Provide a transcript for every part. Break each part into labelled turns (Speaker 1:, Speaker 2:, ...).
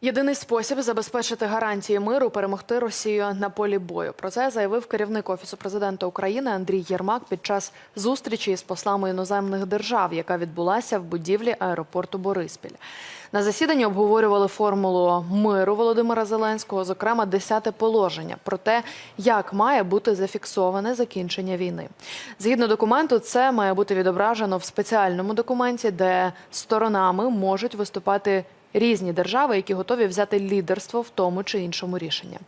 Speaker 1: Єдиний спосіб забезпечити гарантії миру перемогти Росію на полі бою. Про це заявив керівник офісу президента України Андрій Єрмак під час зустрічі із послами іноземних держав, яка відбулася в будівлі аеропорту Бориспіль. На засіданні обговорювали формулу миру Володимира Зеленського, зокрема, десяте положення про те, як має бути зафіксоване закінчення війни. Згідно документу, це має бути відображено в спеціальному документі, де сторонами можуть виступати різні держави, які готові взяти лідерство в тому чи іншому рішенні.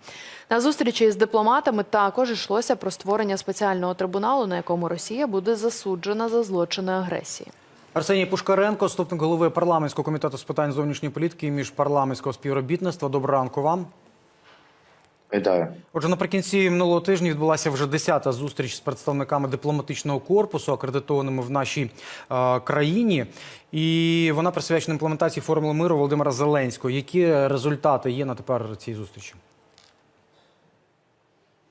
Speaker 1: На зустрічі з дипломатами також йшлося про створення спеціального трибуналу, на якому Росія буде засуджена за злочини агресії.
Speaker 2: Арсеній Пушкаренко, заступник голови парламентського комітету з питань зовнішньої політики і міжпарламентського співробітництва. Доброго ранку вам.
Speaker 3: Вітаю.
Speaker 2: Отже, наприкінці минулого тижня відбулася вже 10-та зустріч з представниками дипломатичного корпусу, акредитованими в нашій е, країні, і вона присвячена імплементації формули миру Володимира Зеленського. Які результати є на тепер цієї зустрічі?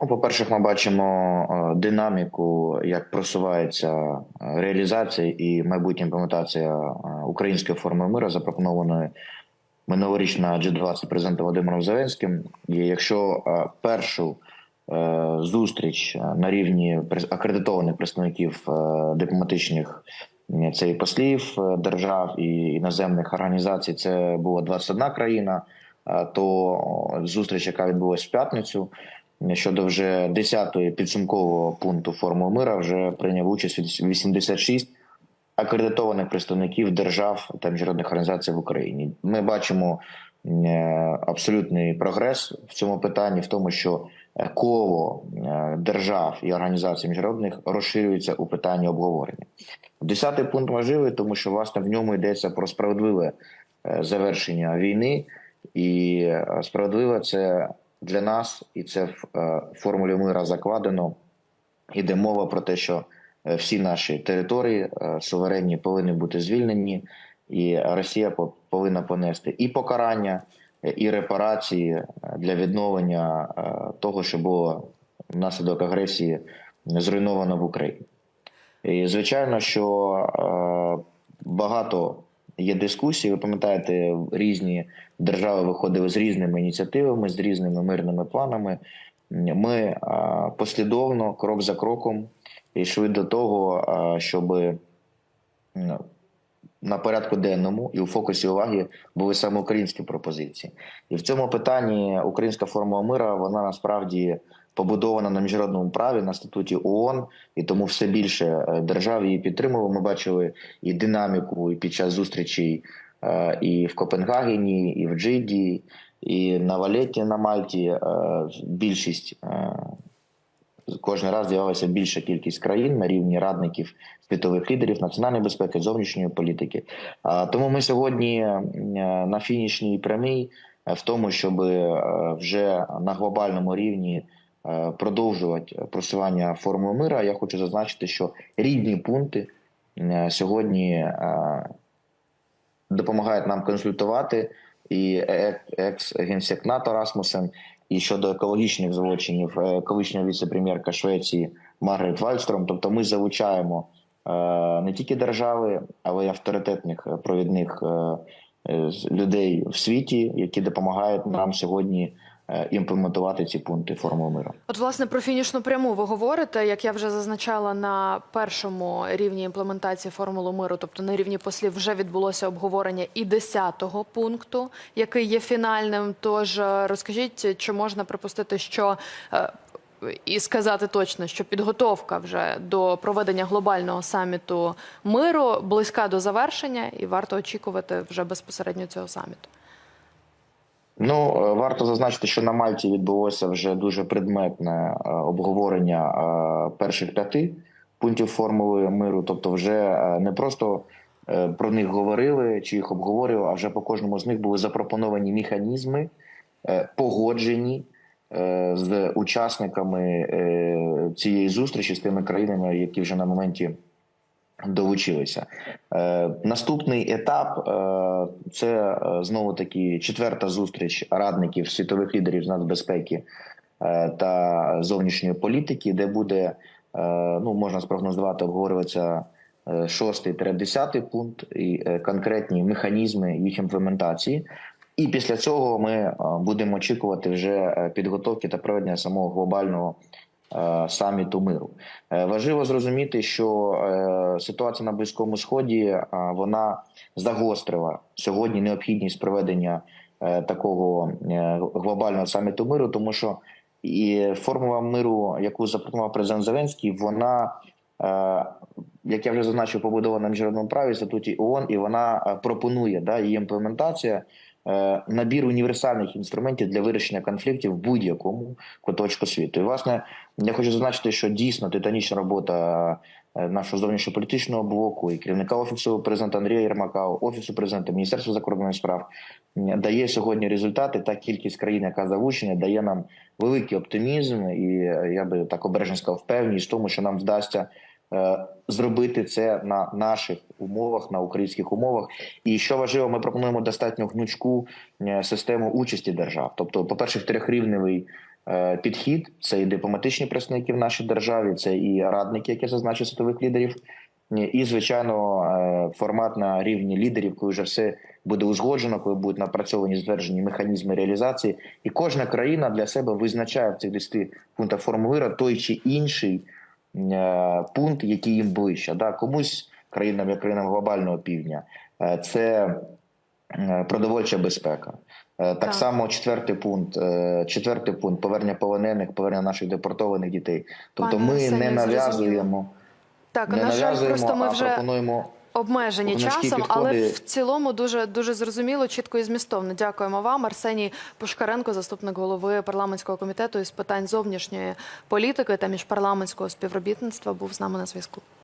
Speaker 3: Ну, по-перше, ми бачимо е, динаміку, як просувається е, реалізація і майбутня імплементація е, української форми миру, запропонованої минулоріч на G20 президентом Володимиром Зеленським. І якщо е, першу е, зустріч е, на рівні акредитованих представників дипломатичних це і послів держав і іноземних організацій, це була 21 країна, то зустріч, яка відбулася в п'ятницю. Щодо вже 10-ї підсумкового пункту формули мира вже прийняв участь 86 акредитованих представників держав та міжнародних організацій в Україні. Ми бачимо е, абсолютний прогрес в цьому питанні, в тому, що е, коло е, держав і організацій міжнародних розширюється у питанні обговорення. Десятий пункт важливий, тому що власне в ньому йдеться про справедливе завершення війни, і справедливе це для нас, і це в формулі мира закладено. Іде мова про те, що всі наші території е, суверенні повинні бути звільнені, і Росія по- повинна понести і покарання, е, і репарації е, для відновлення е, того, що було внаслідок агресії зруйновано в Україні. І звичайно, що е, багато є дискусій. Ви пам'ятаєте, різні держави виходили з різними ініціативами, з різними мирними планами. Ми е, послідовно, крок за кроком, йшли до того, щоб на порядку денному і у фокусі уваги були саме українські пропозиції. І в цьому питанні українська формула мира вона насправді побудована на міжнародному праві на статуті ООН, і тому все більше е, держав її підтримували. Ми бачили і динаміку і під час зустрічей е, і в Копенгагені, і в Джиді, і на Валеті на Мальті. Е, Більшість кожен раз з'явилася більша кількість країн на рівні радників світових лідерів національної безпеки, зовнішньої політики. Тому ми сьогодні е, на фінішній прямій е, в тому, щоб е, вже на глобальному рівні продовжувати просування формули мира. Я хочу зазначити, що рідні пункти сьогодні допомагають нам консультувати і е- екс-генсек НАТО Расмусен, і щодо екологічних злочинів, е, колишня віце-прем'єрка Швеції Маргарет Вальстром. Тобто ми залучаємо е, не тільки держави, але й авторитетних провідних людей в світі, які допомагають нам сьогодні імплементувати ці пункти формули миру.
Speaker 1: От, власне, про фінішну пряму ви говорите, як я вже зазначала на першому рівні імплементації формули миру, тобто на рівні послів, вже відбулося обговорення і 10-го пункту, який є фінальним. Тож е, розкажіть, чи можна припустити, що е, і сказати точно, що підготовка вже до проведення глобального саміту миру близька до завершення, і варто очікувати вже безпосередньо цього саміту.
Speaker 3: Ну е, варто зазначити, що на Мальті відбулося вже дуже предметне е, обговорення е, перших п'яти пунктів формули миру. Тобто, вже не просто про них говорили чи їх обговорювали, а вже по кожному з них були запропоновані механізми, погоджені з учасниками цієї зустрічі з тими країнами, які вже на моменті долучилися. Е, наступний етап е, це е, знову таки четверта зустріч радників світових лідерів з нацбезпеки е, та зовнішньої політики, де буде е, ну можна спрогнозувати, обговорюватися е, шостий десятий пункт і е, конкретні механізми їх імплементації. І після цього ми будемо очікувати вже підготовки та проведення самого глобального саміту миру. Е, Важливо зрозуміти, що е, ситуація на Близькому Сході е, вона загострила сьогодні необхідність проведення е, такого е, глобального саміту миру, тому що і формула миру, яку запропонував президент Зеленський, вона, е, як я вже зазначив, побудована на міжнародному праві статуті ООН, і вона е, пропонує да, її імплементація. е, Набір універсальних інструментів для вирішення конфліктів в будь-якому куточку світу. І власне я хочу зазначити, що дійсно титанічна робота е, нашого зовнішньополітичного блоку і керівника офісу президента Андрія Єрмака, офісу президента, міністерства закордонних справ дає сьогодні результати. Та кількість країн, яка залучена, дає нам великий оптимізм, і е, я би так обережно сказав, впевненість в тому, що нам вдасться е, зробити це на наших умовах, на українських умовах. І що важливо, ми пропонуємо достатньо гнучку систему участі держав. Тобто, по перше, трьохрівневий підхід це і дипломатичні представники в нашій державі, це і радники, які зазначив світових лідерів. І, звичайно, е, формат на рівні лідерів, коли вже все буде узгоджено, коли будуть напрацьовані затверджені механізми реалізації, і кожна країна для себе визначає в цих 10 пунктах формулира той чи інший е, пункт, який їм ближче. Да? Комусь країнам, як країнам глобального півдня, е, це е, продовольча безпека. Е, Так,
Speaker 1: Так.
Speaker 3: само четвертий пункт, е, четвертий пункт повернення полонених, повернення наших депортованих дітей. Тобто
Speaker 1: Пане
Speaker 3: ми не нав'язуємо,
Speaker 1: Так,
Speaker 3: не нав'язуємо,
Speaker 1: просто ми
Speaker 3: а
Speaker 1: вже
Speaker 3: пропонуємо.
Speaker 1: обмежені часом,
Speaker 3: підходи.
Speaker 1: але в цілому дуже дуже зрозуміло, чітко і змістовно. Дякуємо вам. Арсеній Пушкаренко, заступник голови парламентського комітету із питань зовнішньої політики та міжпарламентського співробітництва, був з нами на зв'язку.